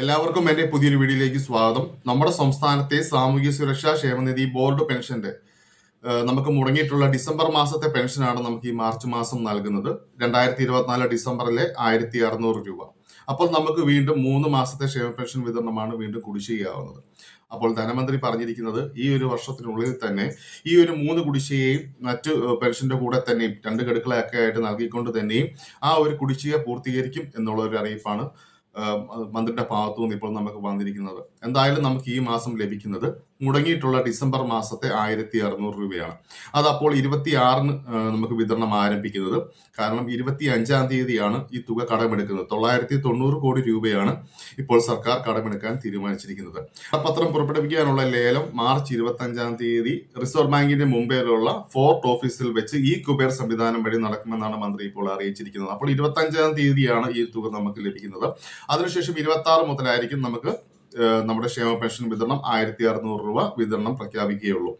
എല്ലാവർക്കും എന്റെ പുതിയൊരു വീഡിയോയിലേക്ക് സ്വാഗതം. നമ്മുടെ സംസ്ഥാനത്തെ സാമൂഹ്യ സുരക്ഷാ ക്ഷേമനിധി ബോർഡ് പെൻഷന്റെ നമുക്ക് മുടങ്ങിയിട്ടുള്ള ഡിസംബർ മാസത്തെ പെൻഷനാണ് നമുക്ക് ഈ മാർച്ച് മാസം നൽകുന്നത്. രണ്ടായിരത്തി ഇരുപത്തിനാല് ഡിസംബറിലെ ആയിരത്തി അറുന്നൂറ് രൂപ. അപ്പോൾ നമുക്ക് വീണ്ടും മൂന്ന് മാസത്തെ ക്ഷേമ പെൻഷൻ വിതരണമാണ് വീണ്ടും കുടിശ്ശികയാവുന്നത്. അപ്പോൾ ധനമന്ത്രി പറഞ്ഞിരിക്കുന്നത് ഈ ഒരു വർഷത്തിനുള്ളിൽ തന്നെ ഈ ഒരു മൂന്ന് കുടിശ്ശികയും മറ്റ് പെൻഷന്റെ കൂടെ തന്നെയും രണ്ട് ഗഡുക്കളൊക്കെ ആയിട്ട് നൽകിക്കൊണ്ട് തന്നെയും ആ ഒരു കുടിശ്ശിക പൂർത്തീകരിക്കും എന്നുള്ള ഒരു അറിയിപ്പാണ് മന്ത്രിയുടെ ഭാഗത്തു നിന്ന് ഇപ്പോൾ നമുക്ക് വന്നിരിക്കുന്നത്. എന്തായാലും നമുക്ക് ഈ മാസം ലഭിക്കുന്നത് മുടങ്ങിയിട്ടുള്ള ഡിസംബർ മാസത്തെ ആയിരത്തി അറുന്നൂറ് രൂപയാണ്. അത് അപ്പോൾ ഇരുപത്തി ആറിന് നമുക്ക് വിതരണം ആരംഭിക്കുന്നത്. കാരണം ഇരുപത്തി അഞ്ചാം തീയതിയാണ് ഈ തുക കടമെടുക്കുന്നത്. തൊള്ളായിരത്തി തൊണ്ണൂറ് കോടി രൂപയാണ് ഇപ്പോൾ സർക്കാർ കടമെടുക്കാൻ തീരുമാനിച്ചിരിക്കുന്നത്. പത്രം പുറപ്പെടുവിക്കാനുള്ള ലേലം മാർച്ച് ഇരുപത്തി അഞ്ചാം തീയതി റിസർവ് ബാങ്കിന്റെ മുംബൈയിലുള്ള ഫോർട്ട് ഓഫീസിൽ വെച്ച് ഈ കുബേർ സംവിധാനം വഴി നടക്കുമെന്നാണ് മന്ത്രി ഇപ്പോൾ അറിയിച്ചിരിക്കുന്നത്. അപ്പോൾ ഇരുപത്തി അഞ്ചാം തീയതിയാണ് ഈ തുക നമുക്ക് ലഭിക്കുന്നത്. അതിനുശേഷം ഇരുപത്തി ആറ് മുതലായിരിക്കും നമുക്ക് നമ്മുടെ ക്ഷേമ പെൻഷൻ വിതരണം ആയിരത്തി അറുന്നൂറ് രൂപ വിതരണം പ്രഖ്യാപിക്കുകയുള്ളൂ.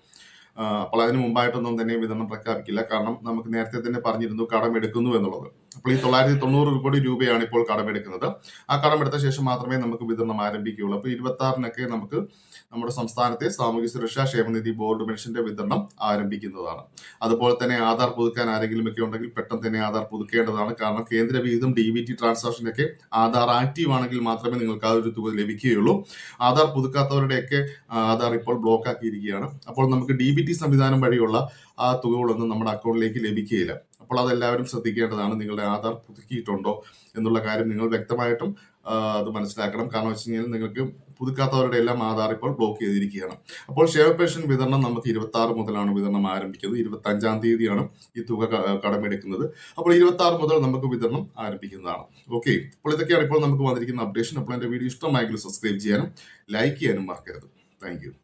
അപ്പോൾ അതിന് മുമ്പായിട്ടൊന്നും തന്നെ വിതരണം പ്രഖ്യാപിക്കില്ല. കാരണം നമുക്ക് നേരത്തെ തന്നെ പറഞ്ഞിരുന്നു കടമെടുക്കുന്നു എന്നുള്ളത്. അപ്പോൾ ഈ തൊള്ളായിരത്തി തൊണ്ണൂറ് കോടി രൂപയാണ് ഇപ്പോൾ കടമെടുക്കുന്നത്. ആ കടമെടുത്ത ശേഷം മാത്രമേ നമുക്ക് വിതരണം ആരംഭിക്കുകയുള്ളൂ. അപ്പോൾ ഇരുപത്തി ആറിനൊക്കെ നമുക്ക് നമ്മുടെ സംസ്ഥാനത്തെ സാമൂഹ്യ സുരക്ഷാ ക്ഷേമനിധി ബോർഡ് മെൻഷന്റെ വിതരണം ആരംഭിക്കുന്നതാണ്. അതുപോലെ തന്നെ ആധാർ പുതുക്കാൻ ആരെങ്കിലും ഒക്കെ ഉണ്ടെങ്കിൽ പെട്ടെന്ന് തന്നെ ആധാർ പുതുക്കേണ്ടതാണ്. കാരണം കേന്ദ്ര വിഹിതം ഡി ബി ടി ട്രാൻസാക്ഷനൊക്കെ ആധാർ ആക്റ്റീവ് ആണെങ്കിൽ മാത്രമേ നിങ്ങൾക്ക് ആ ഒരു തുക ലഭിക്കുകയുള്ളൂ. ആധാർ പുതുക്കാത്തവരുടെയൊക്കെ ആധാർ ഇപ്പോൾ ബ്ലോക്ക് ആക്കിയിരിക്കുകയാണ്. അപ്പോൾ നമുക്ക് ഡി ബി ടി സംവിധാനം വഴിയുള്ള ആ തുകകളൊന്നും നമ്മുടെ അക്കൗണ്ടിലേക്ക് ലഭിക്കുകയില്ല. അപ്പോൾ അതെല്ലാവരും ശ്രദ്ധിക്കേണ്ടതാണ് നിങ്ങളുടെ ആധാർ പുതുക്കിയിട്ടുണ്ടോ എന്നുള്ള കാര്യം നിങ്ങൾ വ്യക്തമായിട്ടും അത് മനസ്സിലാക്കണം. കാരണം വെച്ച് കഴിഞ്ഞാൽ നിങ്ങൾക്ക് പുതുക്കാത്തവരുടെ എല്ലാം ആധാർ ഇപ്പോൾ ബ്ലോക്ക് ചെയ്തിരിക്കുകയാണ്. അപ്പോൾ ഷെയർ പെൻഷൻ വിതരണം നമുക്ക് ഇരുപത്തി ആറ് മുതലാണ് വിതരണം ആരംഭിക്കുന്നത്. ഇരുപത്തി അഞ്ചാം തീയതിയാണ് ഈ തുക കടമെടുക്കുന്നത്. അപ്പോൾ ഇരുപത്തി ആറ് മുതൽ നമുക്ക് വിതരണം ആരംഭിക്കുന്നതാണ്. ഓക്കെ അപ്പോൾ ഇതൊക്കെയാണ് ഇപ്പോൾ നമുക്ക് വന്നിരിക്കുന്ന അപ്ഡേഷൻ. അപ്പോൾ എന്റെ വീഡിയോ ഇഷ്ടമായെങ്കിൽ സബ്സ്ക്രൈബ് ചെയ്യാനും ലൈക്ക് ചെയ്യാനും മറക്കരുത്. താങ്ക്